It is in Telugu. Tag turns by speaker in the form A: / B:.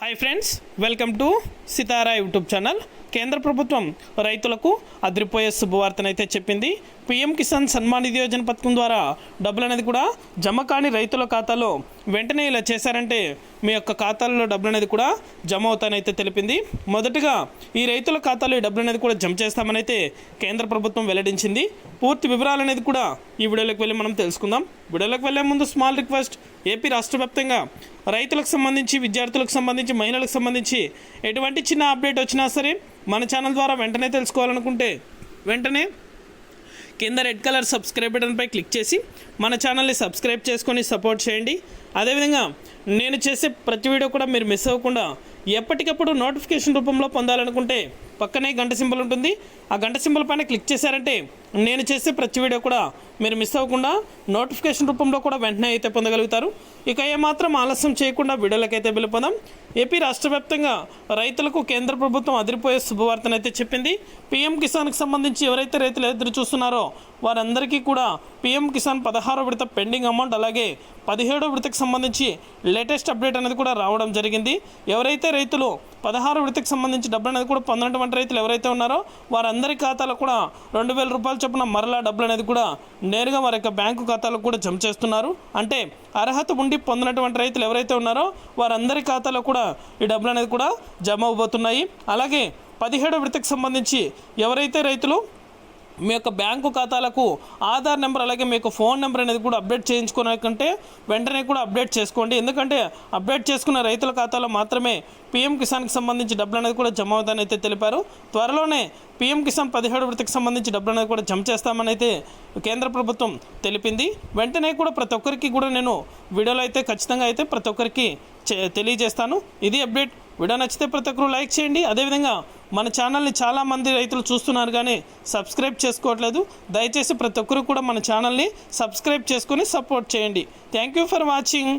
A: Hi friends welcome to Sitara YouTube channel కేంద్ర ప్రభుత్వం రైతులకు అదిరిపోయే శుభవార్తనైతే చెప్పింది. పీఎం కిసాన్ సన్మాన్ నిధి యోజన పథకం ద్వారా డబ్బులు అనేది కూడా జమ కాని రైతుల ఖాతాలో వెంటనే ఇలా చేశారంటే మీ యొక్క ఖాతాల్లో డబ్బులు అనేది కూడా జమ అవుతానైతే తెలిపింది. మొదటగా ఈ రైతుల ఖాతాలో ఈ డబ్బులు అనేది కూడా జమ చేస్తామనైతే కేంద్ర ప్రభుత్వం వెల్లడించింది. పూర్తి వివరాలు అనేది కూడా ఈ వీడియోలోకి వెళ్ళి మనం తెలుసుకుందాం. వీడియోలోకి వెళ్ళే ముందు స్మాల్ రిక్వెస్ట్ ఏపీ రాష్ట్ర వ్యాప్తంగా రైతులకు సంబంధించి విద్యార్థులకు సంబంధించి మహిళలకు సంబంధించి ఎటువంటి చిన్న అప్డేట్ వచ్చినా సరే మన ఛానల్ ద్వారా వెంటనే తెలుసుకోవాలనుకుంటే వెంటనే కింద రెడ్ కలర్ సబ్స్క్రైబ్ బటన్పై క్లిక్ చేసి మన ఛానల్ని సబ్స్క్రైబ్ చేసుకొని సపోర్ట్ చేయండి. అదేవిధంగా నేను చేసే ప్రతి వీడియో కూడా మీరు మిస్ అవ్వకుండా ఎప్పటికప్పుడు నోటిఫికేషన్ రూపంలో పొందాలనుకుంటే పక్కనే గంట సింబల్ ఉంటుంది. ఆ గంట సింబల్ పైన క్లిక్ చేశారంటే నేను చేసే ప్రతి వీడియో కూడా మీరు మిస్ అవ్వకుండా నోటిఫికేషన్ రూపంలో కూడా వెంటనే అయితే పొందగలుగుతారు. ఇక ఏమాత్రం ఆలస్యం చేయకుండా వీడియోలకైతే వెళ్ళిపోదాం ఏపీ రాష్ట్ర వ్యాప్తంగా రైతులకు కేంద్ర ప్రభుత్వం అదిరిపోయే శుభవార్తనైతే చెప్పింది. పీఎం కిసాన్కి సంబంధించి ఎవరైతే రైతులు ఎదురు చూస్తున్నారో వారందరికీ కూడా పీఎం కిసాన్ పదహారో విడత పెండింగ్ అమౌంట్ అలాగే పదిహేడో విడతకు సంబంధించి లేటెస్ట్ అప్డేట్ అనేది కూడా రావడం జరిగింది. ఎవరైతే రైతులు పదహారు విడతకు సంబంధించి డబ్బులు అనేది కూడా పొందినటువంటి రైతులు ఎవరైతే ఉన్నారో వారందరి ఖాతాలో కూడా రెండు వేల రూపాయలు చొప్పున మరలా డబ్బులు అనేది కూడా నేరుగా వారి యొక్క బ్యాంకు ఖాతాలో కూడా జమ చేస్తున్నారు. అంటే అర్హత ఉండి పొందినటువంటి రైతులు ఎవరైతే ఉన్నారో వారందరి ఖాతాలో కూడా ఈ డబ్బులు అనేది కూడా జమ అవబోతున్నాయి. అలాగే పదిహేడో విడతకు సంబంధించి ఎవరైతే రైతులు మీ యొక్క బ్యాంకు ఖాతాలకు ఆధార్ నెంబర్ అలాగే మీ యొక్క ఫోన్ నెంబర్ అనేది కూడా అప్డేట్ చేయించుకోవాలంటే వెంటనే కూడా అప్డేట్ చేసుకోండి. ఎందుకంటే అప్డేట్ చేసుకున్న రైతుల ఖాతాలో మాత్రమే పీఎం కిసాన్కి సంబంధించి డబ్బులు అనేది కూడా జమ అవుతాయని అయితే తెలిపారు. త్వరలోనే పీఎం కిసాన్ పదిహేడు విడతకి సంబంధించి డబ్బులు అనేది కూడా జమ చేస్తామని అయితే కేంద్ర ప్రభుత్వం తెలిపింది. వెంటనే కూడా ప్రతి ఒక్కరికి కూడా నేను వీడియోలో అయితే ఖచ్చితంగా అయితే ప్రతి ఒక్కరికి చే- తెలియజేస్తాను. ఇది అప్డేట్. వీడియో నచ్చితే ప్రతి ఒక్కరు లైక్ చేయండి. అదేవిధంగా మన ఛానల్ని చాలామంది రైతులు చూస్తున్నారు కానీ సబ్స్క్రైబ్ చేసుకోవట్లేదు. దయచేసి ప్రతి ఒక్కరు కూడా మన ఛానల్ని సబ్స్క్రైబ్ చేసుకొని సపోర్ట్ చేయండి. Thank you for watching